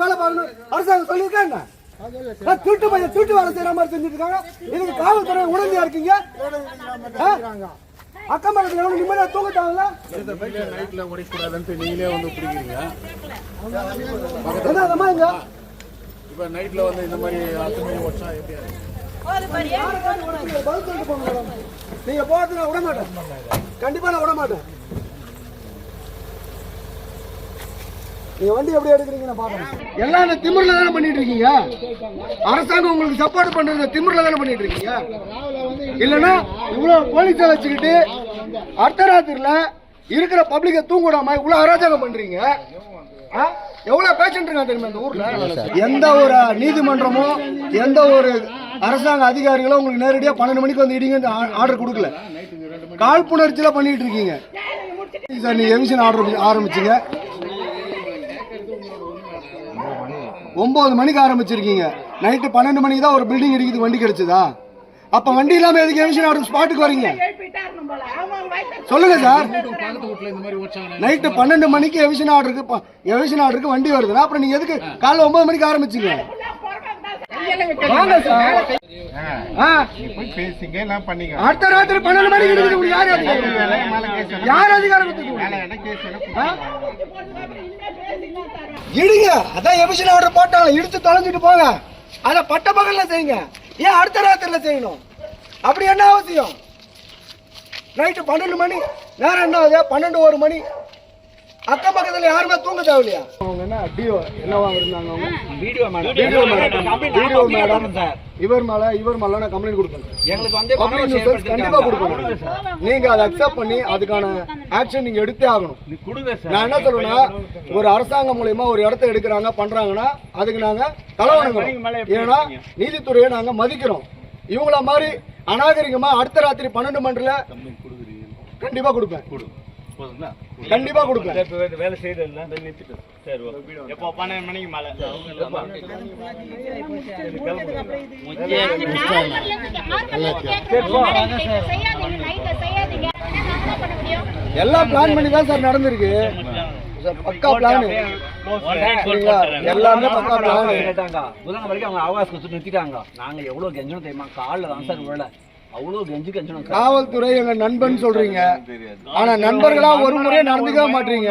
மணிக்கு வேலை பார்க்கணும். அரசாங்கம் சொல்லியிருக்காங்க திருட்டு பையன் திருட்டு வேலை செய்யற மாதிரி செஞ்சுட்டு இருக்காங்க இதுக்கு காவல்துறை உடனடியா இருக்கீங்க? ஆ? அக்கம் பக்கத்துல எவனும் நிம்மதியா தூங்கட்டாங்கல்ல? நைட்ல ஓடிக்கூடாதுன்ட்டு நீங்களே வந்து பிடிக்கிறீங்க என்ன அதமா இங்க? இப்ப நைட்ல வந்து இந்த மாதிரி அத்துமணி ஓடிச்சா எப்படி நீங்க பதில் விட மாட்டேன். கண்டிப்பா நான் விட மாட்டேன். நீங்க வண்டி எப்படி எடுக்கிறீங்க நான் பாக்குறேன் எல்லாம் இந்த திமிர்ல தானே பண்ணிட்டு இருக்கீங்க? அரசாங்கம் உங்களுக்கு சப்போர்ட் பண்றது திமிர்ல தானே பண்ணிட்டு இருக்கீங்க? இல்லைன்னா இவ்வளவு போலீஸை வச்சுக்கிட்டு அர்த்தராத்திரில இருக்கிற பப்ளிக்கை தூங்கிடாம இவ்வளவு அராஜகம் பண்றீங்க? ஆ? எவ்வளவு பேஷண்ட் இருக்காங்க தெரியுமா இந்த ஊர்ல? எந்த ஒரு நீதிமன்றமோ எந்த ஒரு அரசாங்க அதிகாரிகளோ உங்களுக்கு நேரடியா பன்னெண்டு மணிக்கு வந்து இடிங்க ஆர்டர் கொடுக்கல. காழ்ப்புணர்ச்சியில பண்ணிட்டு இருக்கீங்க. சார் நீங்க எவிஷன் ஆர்டர் ஆரம்பிச்சீங்க. ஒன்பது மணிக்கு ஆரம்பிச்சிருக்கீங்க நைட்டு பன்னெண்டு மணிக்கு தான் ஒரு பில்டிங் இடிக்குது வண்டி கிடைச்சதா அப்ப வண்டி இல்லாம எதுக்கு எவிஷன் ஆர்டர் ஸ்பாட்டுக்கு வரீங்க சொல்லுங்க சார் நைட்டு பன்னெண்டு மணிக்கு எவிஷன் ஆர்டருக்கு எவிஷன் ஆர்டருக்கு வண்டி வருதுன்னா அப்புறம் நீங்க எதுக்கு காலைல ஒன்பது மணிக்கு ஆரம்பிச்சீங்க சார் அடுத்த ராத்திரி பன்னெண்டு மணிக்கு யார் அதிகாரம் யார் அதிகாரம் இடுங்க. அதான் எவிஷன் ஆர்டர் போட்டாங்க. இழுத்து தொலைஞ்சிட்டு போங்க. அதை பட்ட பகல்ல செய்யுங்க. ஏன் அடுத்த ராத்திரில செய்யணும்? அப்படி என்ன அவசியம்? நைட்டு பன்னெண்டு மணி நேரம் என்ன ஆகுது? பன்னெண்டு ஒரு மணி. அக்கம் பக்கத்துல யாருமே தூங்க தேவையில்லையா? அவங்க என்ன டிஓ என்னவா இருந்தாங்க அவங்க? Video madam. Video madam. Video madam. Sir இவர் மேல இவர் மேல நான் கம்ப்ளைண்ட் கொடுப்பேன் எங்களுக்கு வந்து பப்ளிக் கண்டிப்பா கொடுக்கணும். நீங்க அதை அக்செப்ட் பண்ணி அதுக்கான ஆக்ஷன் நீங்க எடுத்தே ஆகணும். கொடுங்க சார் நான் என்ன சொல்றேன்னா ஒரு அரசாங்கம் மூலியமா ஒரு இடத்த எடுக்கிறாங்க பண்றாங்கன்னா அதுக்கு நாங்க தலைவணங்கிறோம் ஏன்னா நீதித்துறையை நாங்க மதிக்கிறோம். இவங்கள மாதிரி அநாகரிகமா அடுத்த ராத்திரி பன்னெண்டு மணில கண்டிப்பா கொடுப்பேன். கண்டிப்பா கொடுப்பேன் வேலை செய்யறதுல நிறுத்திட்டு சரி ஓகே. எப்போ? பன்னெண்டு மணிக்கு மேலே. எல்லாம் பிளான் பண்ணி தான் சார் நடந்திருக்கு. சார், பக்கா பிளான் எல்லாமே பக்கா பிளான் புதன் வரைக்கும் அவங்க அவகாசம் நிறுத்திட்டாங்க. நாங்க எவ்வளவு கெஞ்சணும் தெரியுமா? காலில் தான் சார் விழல காவல்துறை எங்க நண்பன் சொல்றீங்க. ஆனா நண்பர்களா ஒரு முறை நடந்துக்க மாட்டீங்க.